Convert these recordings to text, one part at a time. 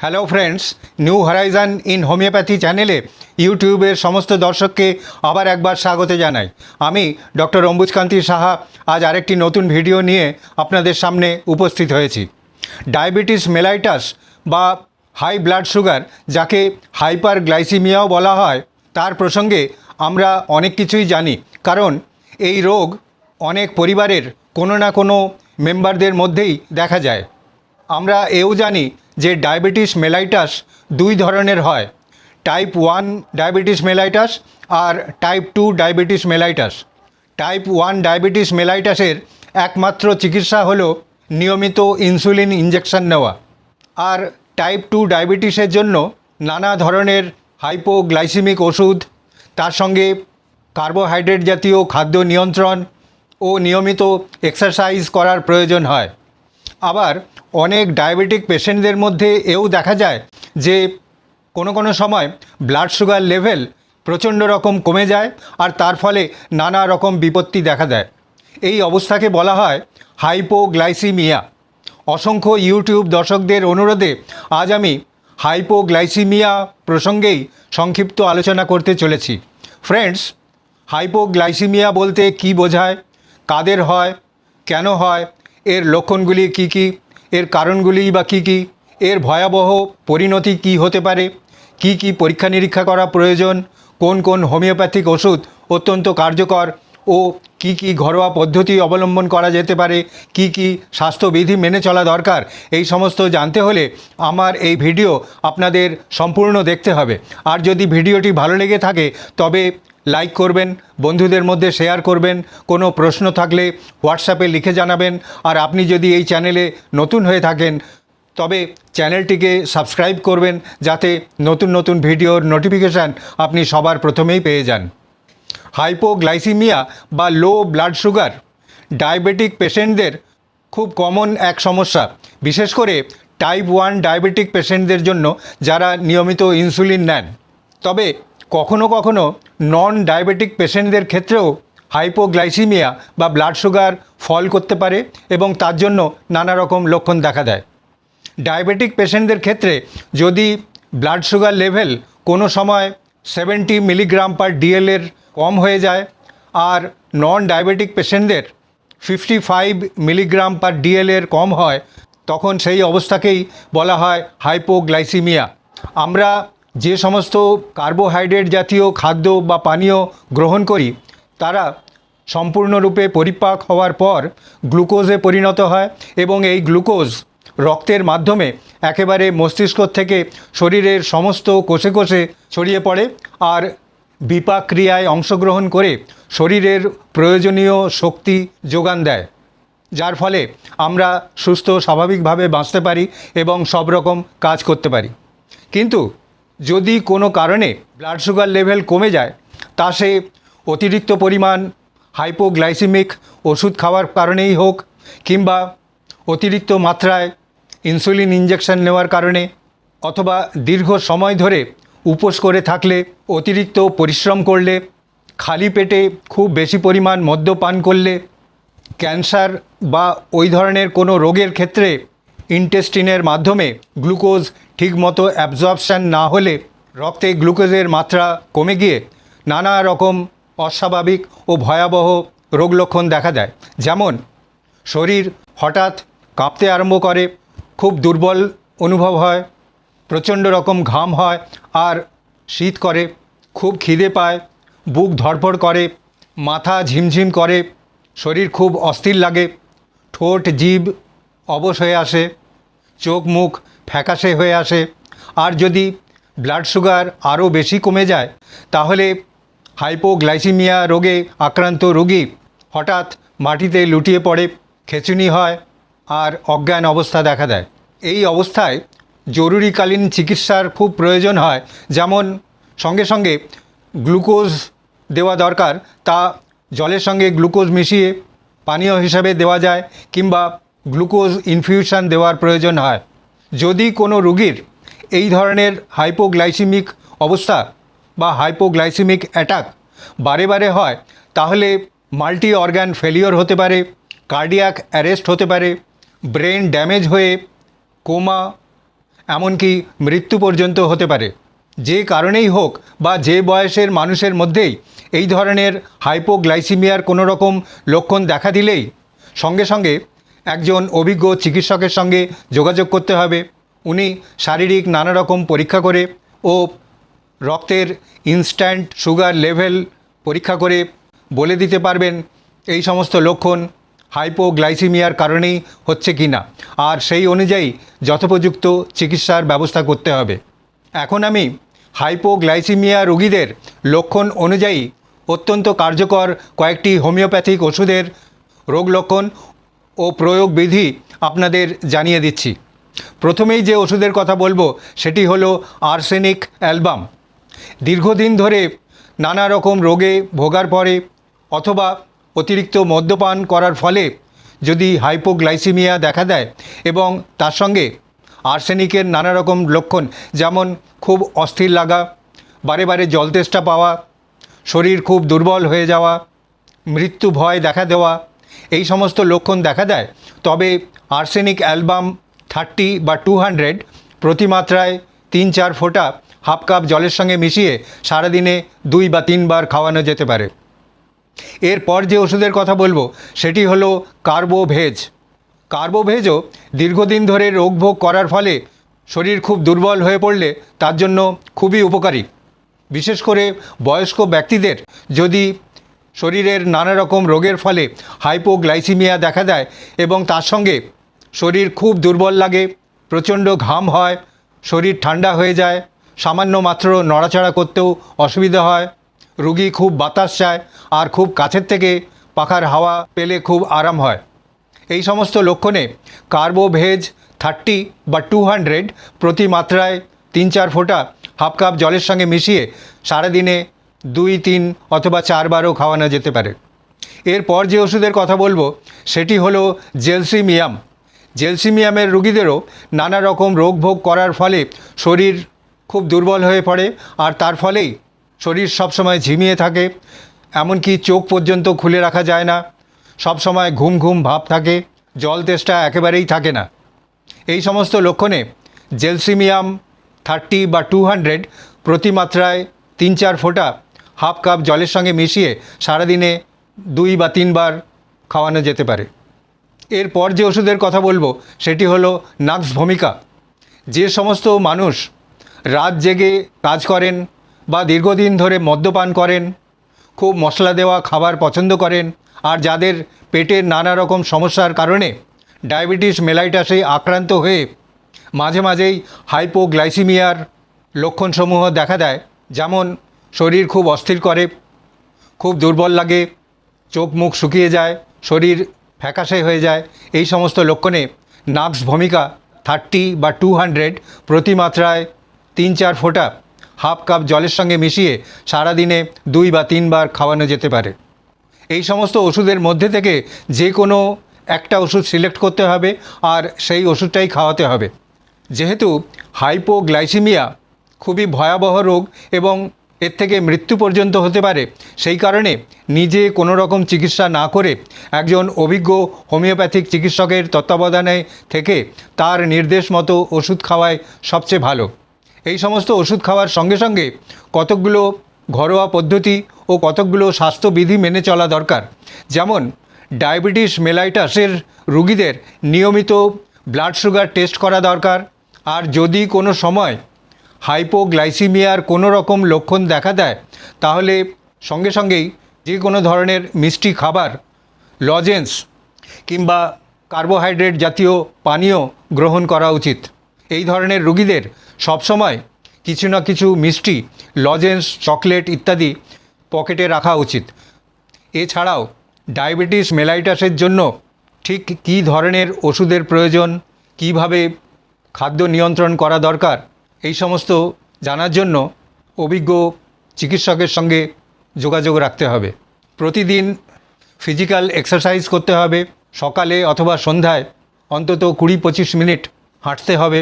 Hello friends new horizon in homeopathy চ্যানেলে ইউটিউবের সমস্ত দর্শককে আবার একবার স্বাগত জানাই। আমি ডক্টর অম্বুজকান্তি সাহা আজ আরেকটি নতুন ভিডিও নিয়ে আপনাদের সামনে উপস্থিত হয়েছি। ডায়াবেটিস মেলাইটাস বা হাই ব্লাড সুগার যাকে হাইপার গ্লাইসিমিয়াও বলা হয়, তার প্রসঙ্গে আমরা অনেক কিছুই জানি। কারণ এই রোগ অনেক পরিবারের কোনো না কোনো মেম্বারদের মধ্যেই দেখা যায়। আমরা এও জানি যে ডায়াবেটিস মেলাইটাস দুই ধরনের হয়। টাইপ ওয়ান ডায়াবেটিস মেলাইটাস আর type two diabetes mellitus. Type one diabetes মেলাইটাসের একমাত্র চিকিৎসা হলো নিয়মিত ইনসুলিন ইঞ্জেকশন নেওয়া। আর টাইপ টু ডায়াবেটিসের জন্য নানা ধরনের হাইপোগ্লাইসিমিক ওষুধ, তার সঙ্গে কার্বোহাইড্রেট জাতীয় খাদ্য নিয়ন্ত্রণ ও নিয়মিত এক্সারসাইজ করার প্রয়োজন হয়। আবার অনেক ডায়াবেটিক পেশেন্টদের মধ্যে এও দেখা যায় যে কোনো কোনো সময় ব্লাড সুগার লেভেল প্রচণ্ড রকম কমে যায় আর তার ফলে নানা রকম বিপত্তি দেখা দেয়। এই অবস্থাকে বলা হয় হাইপোগ্লাইসিমিয়া অসংখ্য ইউটিউব দর্শকদের অনুরোধে আজ আমি হাইপোগ্লাইসিমিয়া প্রসঙ্গেই সংক্ষিপ্ত আলোচনা করতে চলেছি। ফ্রেন্ডস হাইপোগ্লাইসিমিয়া বলতে কি বোঝায়? কাদের হয়? কেন হয়? এর লক্ষণগুলি কি কি? এর কারণগুলি বা কি কি? এর ভয়াবহ পরিণতি কি হতে পারে? কি কি পরীক্ষা নিরীক্ষা করা প্রয়োজন? কোন কোন হোমিওপ্যাথিক ওষুধ অত্যন্ত কার্যকর? ও কি কি ঘরোয়া পদ্ধতি অবলম্বন করা যেতে পারে? কি কি স্বাস্থ্যবিধি মেনে চলা দরকার? এই সমস্ত জানতে হলে আমার এই ভিডিও আপনাদের সম্পূর্ণ দেখতে হবে। আর যদি ভিডিওটি ভালো লেগে থাকে, তবে লাইক করবেন, বন্ধুদের মধ্যে শেয়ার করবেন, কোনো প্রশ্ন থাকলে হোয়াটসঅ্যাপে লিখে জানাবেন। আর আপনি যদি এই চ্যানেলে নতুন হয়ে থাকেন, তবে চ্যানেলটিকে সাবস্ক্রাইব করবেন যাতে নতুন নতুন ভিডিওর নোটিফিকেশান আপনি সবার প্রথমেই পেয়ে যান। হাইপোগ্লাইসিমিয়া বা লো ব্লাড সুগার ডায়াবেটিক পেশেন্টদের খুব কমন এক সমস্যা। বিশেষ করে টাইপ ওয়ান ডায়াবেটিক পেশেন্টদের জন্য যারা নিয়মিত ইনসুলিন নেন। তবে কখনো কখনো নন ডায়াবেটিক পেশেন্টদের ক্ষেত্রেও হাইপোগ্লাইসিমিয়া বা ব্লাড সুগার ফল করতে পারে এবং তার জন্য নানা রকম লক্ষণ দেখা দেয়। ডায়াবেটিক পেশেন্টদের ক্ষেত্রে যদি ব্লাড সুগার লেভেল কোনো সময় সেভেন্টি মিলিগ্রাম পার ডিএলের কম হয়ে যায় আর নন ডায়াবেটিক পেশেন্টদের ফিফটি ফাইভ মিলিগ্রাম পার ডিএলের কম হয়, তখন সেই অবস্থাকেই বলা হয় হাইপোগ্লাইসিমিয়া আমরা যে সমস্ত কার্বোহাইড্রেট জাতীয় খাদ্য বা পানীয় গ্রহণ করি, তারা সম্পূর্ণরূপে পরিপাক হওয়ার পর গ্লুকোজে পরিণত হয় এবং এই গ্লুকোজ রক্তের মাধ্যমে একেবারে মস্তিষ্ক থেকে শরীরের সমস্ত কোষে কোষে ছড়িয়ে পড়ে আর বিপাক ক্রিয়ায় অংশগ্রহণ করে শরীরের প্রয়োজনীয় শক্তি যোগান দেয়, যার ফলে আমরা সুস্থ স্বাভাবিকভাবে বাঁচতে পারি এবং সব রকম কাজ করতে পারি। কিন্তু যদি কোনো কারণে ব্লাড সুগার লেভেল কমে যায়, তা সে অতিরিক্ত পরিমাণ হাইপোগ্লাইসিমিক ওষুধ খাওয়ার কারণেই হোক কিংবা অতিরিক্ত মাত্রায় ইনসুলিন ইঞ্জেকশন নেওয়ার কারণে অথবা দীর্ঘ সময় ধরে উপোস করে থাকলে, অতিরিক্ত পরিশ্রম করলে, খালি পেটে খুব বেশি পরিমাণ মদ্যপান করলে ক্যান্সার বা ওই ধরনের কোনো রোগের ক্ষেত্রে ইন্টেস্টিনের মাধ্যমে গ্লুকোজ ঠিকমতো অ্যাবজর্পশান না হলে রক্তে গ্লুকোজের মাত্রা কমে গিয়ে নানা রকম অস্বাভাবিক ও ভয়াবহ রোগ লক্ষণ দেখা দেয়। যেমন, শরীর হঠাৎ কাঁপতে আরম্ভ করে, খুব দুর্বল অনুভব হয়, প্রচণ্ড রকম ঘাম হয় আর শীত করে, খুব খিদে পায়, বুক ধড়ফড় করে, মাথা ঝিমঝিম করে, শরীর খুব অস্থির লাগে, ঠোঁট জিভ অবশ হয়ে আসে, চোখ মুখ ফ্যাকাশে হয়ে আসে। আর যদি ব্লাড সুগার আরও বেশি কমে যায়, তাহলে হাইপোগ্লাইসিমিয়া রোগে আক্রান্ত রোগী হঠাৎ মাটিতে লুটিয়ে পড়ে, খেচুনি হয় আর অজ্ঞান অবস্থা দেখা দেয়। এই অবস্থায় জরুরিকালীন চিকিৎসার খুব প্রয়োজন হয়, যেমন সঙ্গে সঙ্গে গ্লুকোজ দেওয়া দরকার, তা জলের সঙ্গে গ্লুকোজ মিশিয়ে পানীয় হিসাবে দেওয়া যায়, কিংবা গ্লুকোজ ইনফিউশন দেওয়ার প্রয়োজন হয়। যদি কোনো রুগীর এই ধরনের হাইপোগ্লাইসিমিক অবস্থা বা হাইপোগ্লাইসিমিক অ্যাটাক বারে বারে হয়, তাহলে মাল্টি অর্গান ফেলিওর হতে পারে, কার্ডিয়াক অ্যারেস্ট হতে পারে, ব্রেন ড্যামেজ হয়ে কোমা, এমনকি মৃত্যু পর্যন্ত হতে পারে। যে কারণেই হোক বা যে বয়সের মানুষের মধ্যেই এই ধরনের হাইপোগ্লাইসিমিয়ার কোনো রকম লক্ষণ দেখা দিলেই সঙ্গে সঙ্গে একজন অভিজ্ঞ চিকিৎসকের সঙ্গে যোগাযোগ করতে হবে। উনি শারীরিক নানা রকম পরীক্ষা করে ও রক্তের ইনস্ট্যান্ট সুগার লেভেল পরীক্ষা করে বলে দিতে পারবেন এই সমস্ত লক্ষণ হাইপোগ্লাইসিমিয়ার কারণেই হচ্ছে কি না। আর সেই অনুযায়ী যথোপযুক্ত চিকিৎসার ব্যবস্থা করতে হবে। এখন আমি হাইপোগ্লাইসিমিয়া রোগীদের লক্ষণ অনুযায়ী অত্যন্ত কার্যকর কয়েকটি হোমিওপ্যাথিক ওষুধের রোগ লক্ষণ ও প্রয়োগ বিধি আপনাদের জানিয়ে দিচ্ছি। প্রথমেই যে ওষুধের কথা বলব, সেটি হলো আর্সেনিক অ্যালবাম। দীর্ঘদিন ধরে নানা রকম রোগে ভোগার পরে অথবা অতিরিক্ত মদ্যপান করার ফলে যদি হাইপোগ্লাইসিমিয়া দেখা দেয় এবং তার সঙ্গে আর্সেনিকের নানা রকম লক্ষণ, যেমন খুব অস্থির লাগা, বারে বারে জল তেষ্টা পাওয়া, শরীর খুব দুর্বল হয়ে যাওয়া, মৃত্যু ভয় দেখা দেওয়া এই সমস্ত লক্ষণ দেখা দেয়। তবে আর্সেনিক অ্যালবাম থার্টি বা টু হান্ড্রেড প্রতিমাত্রায় তিন চার ফোঁটা হাফ কাপ জলের সঙ্গে মিশিয়ে সারাদিনে দুই বা তিনবার খাওয়ানো যেতে পারে। এরপর যে ওষুধের কথা বলব, সেটি হলো কার্বোভেজ। কার্বোভেজও দীর্ঘদিন ধরে রোগভোগ করার ফলে শরীর খুব দুর্বল হয়ে পড়লে তার জন্য খুবই উপকারী। বিশেষ করে বয়স্ক ব্যক্তিদের যদি শরীরের নানা রকম রোগের ফলে হাইপোগ্লাইসিমিয়া দেখা দেয় এবং তার সঙ্গে শরীর খুব দুর্বল লাগে, প্রচণ্ড ঘাম হয়, শরীর ঠান্ডা হয়ে যায়, সামান্য মাত্র নড়াচড়া করতেও অসুবিধা হয়, রুগী খুব বাতাস চায় আর খুব কাছের থেকে পাখার হাওয়া পেলে খুব আরাম হয়। এই সমস্ত লক্ষণে কার্বোভেজ থার্টি বা টু হান্ড্রেড প্রতি মাত্রায় তিন চার ফোঁটা হাফ কাপ জলের সঙ্গে মিশিয়ে সারাদিনে দুই, তিন অথবা চারবারও খাওয়ানো যেতে পারে। এরপর যে ওষুধের কথা বলব, সেটি হলো জেলসিমিয়াম। জেলসিমিয়ামের রুগীদেরও নানা রকম রোগ ভোগ করার ফলে শরীর খুব দুর্বল হয়ে পড়ে, আর তার ফলেই শরীর সবসময় ঝিমিয়ে থাকে। এমনকি চোখ পর্যন্ত খুলে রাখা যায় না। সবসময় ঘুম ঘুম ভাব থাকে, জল তেষ্টা একেবারেই থাকে না। এই সমস্ত লক্ষণে জেলসিমিয়াম থার্টি বা টু হান্ড্রেড প্রতিমাত্রায় তিন চার ফোঁটা হাফ কাপ জলের সঙ্গে মিশিয়ে সারাদিনে দুই বা তিনবার খাওয়ানো যেতে পারে। এরপর যে ওষুধের কথা বলব, সেটি হলো নাক্স ভূমিকা। যে সমস্ত মানুষ রাত জেগে কাজ করেন বা দীর্ঘদিন ধরে মদ্যপান করেন, খুব মশলা দেওয়া খাবার পছন্দ করেন, আর যাদের পেটের নানা রকম সমস্যার কারণে ডায়াবেটিস, মেলাইটাসে আক্রান্ত হয়ে মাঝে মাঝেই হাইপোগ্লাইসিমিয়ার লক্ষণসমূহ দেখা দেয়, যেমন শরীর খুব অস্থির করে, খুব দুর্বল লাগে, চোখ মুখ শুকিয়ে যায়, শরীর ফ্যাকাশে হয়ে যায়। এই সমস্ত লক্ষণে নাক্স ভূমিকা থার্টি বা টু হান্ড্রেড প্রতি মাত্রায় তিন চার ফোঁটা হাফ কাপ জলের সঙ্গে মিশিয়ে সারাদিনে দুই বা তিনবার খাওয়ানো যেতে পারে। এই সমস্ত ওষুধের মধ্যে থেকে যে কোনো একটা ওষুধ সিলেক্ট করতে হবে আর সেই ওষুধটাই খাওয়াতে হবে। যেহেতু হাইপোগ্লাইসিমিয়া খুবই ভয়াবহ রোগ এবং এর থেকে মৃত্যু পর্যন্ত হতে পারে। সেই কারণে নিজে কোনো রকম চিকিৎসা না করে একজন অভিজ্ঞ হোমিওপ্যাথিক চিকিৎসকের তত্ত্বাবধানে থেকে তার নির্দেশ মতো ওষুধ খাওয়ায় সবচেয়ে ভালো। এই সমস্ত ওষুধ খাওয়ার সঙ্গে সঙ্গে কতকগুলো ঘরোয়া পদ্ধতি ও কতকগুলো স্বাস্থ্যবিধি মেনে চলা দরকার। যেমন ডায়াবেটিস মেলাইটাসের রুগীদের নিয়মিত ব্লাড সুগার টেস্ট করা দরকার। আর যদি কোনো সময় হাইপোগ্লাইসিমিয়ার কোনো রকম লক্ষণ দেখা দেয়? তাহলে সঙ্গে সঙ্গেই যে কোনো ধরনের মিষ্টি খাবার, লজেন্স কিংবা কার্বোহাইড্রেট জাতীয় পানীয় গ্রহণ করা উচিত। এই ধরনের রুগীদের সবসময় কিছু না কিছু মিষ্টি, লজেন্স, চকলেট ইত্যাদি পকেটে রাখা উচিত। এছাড়াও ডায়াবেটিস মেলাইটাসের জন্য ঠিক কী ধরনের ওষুধের প্রয়োজন, কীভাবে খাদ্য নিয়ন্ত্রণ করা দরকার এই সমস্ত জানার জন্য অভিজ্ঞ চিকিৎসকের সঙ্গে যোগাযোগ রাখতে হবে। প্রতিদিন ফিজিক্যাল এক্সারসাইজ করতে হবে, সকালে অথবা সন্ধ্যায় অন্তত কুড়ি পঁচিশ মিনিট হাঁটতে হবে,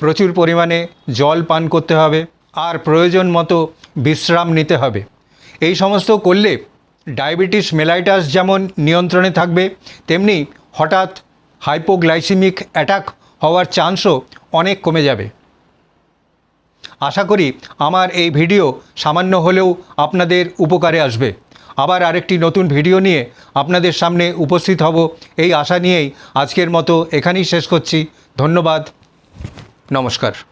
প্রচুর পরিমাণে জল পান করতে হবে আর প্রয়োজন মতো বিশ্রাম নিতে হবে। এই সমস্ত করলে ডায়াবেটিস মেলাইটাস যেমন নিয়ন্ত্রণে থাকবে, তেমনি হঠাৎ হাইপোগ্লাইসিমিক অ্যাটাক হওয়ার চান্সও অনেক কমে যাবে। আশা করি আমার এই ভিডিও সামান্য হলেও আপনাদের উপকারে আসবে। আবার আরেকটি নতুন ভিডিও নিয়ে আপনাদের সামনে উপস্থিত হব। এই আশা নিয়েই আজকের মতো এখানেই শেষ করছি। ধন্যবাদ। নমস্কার।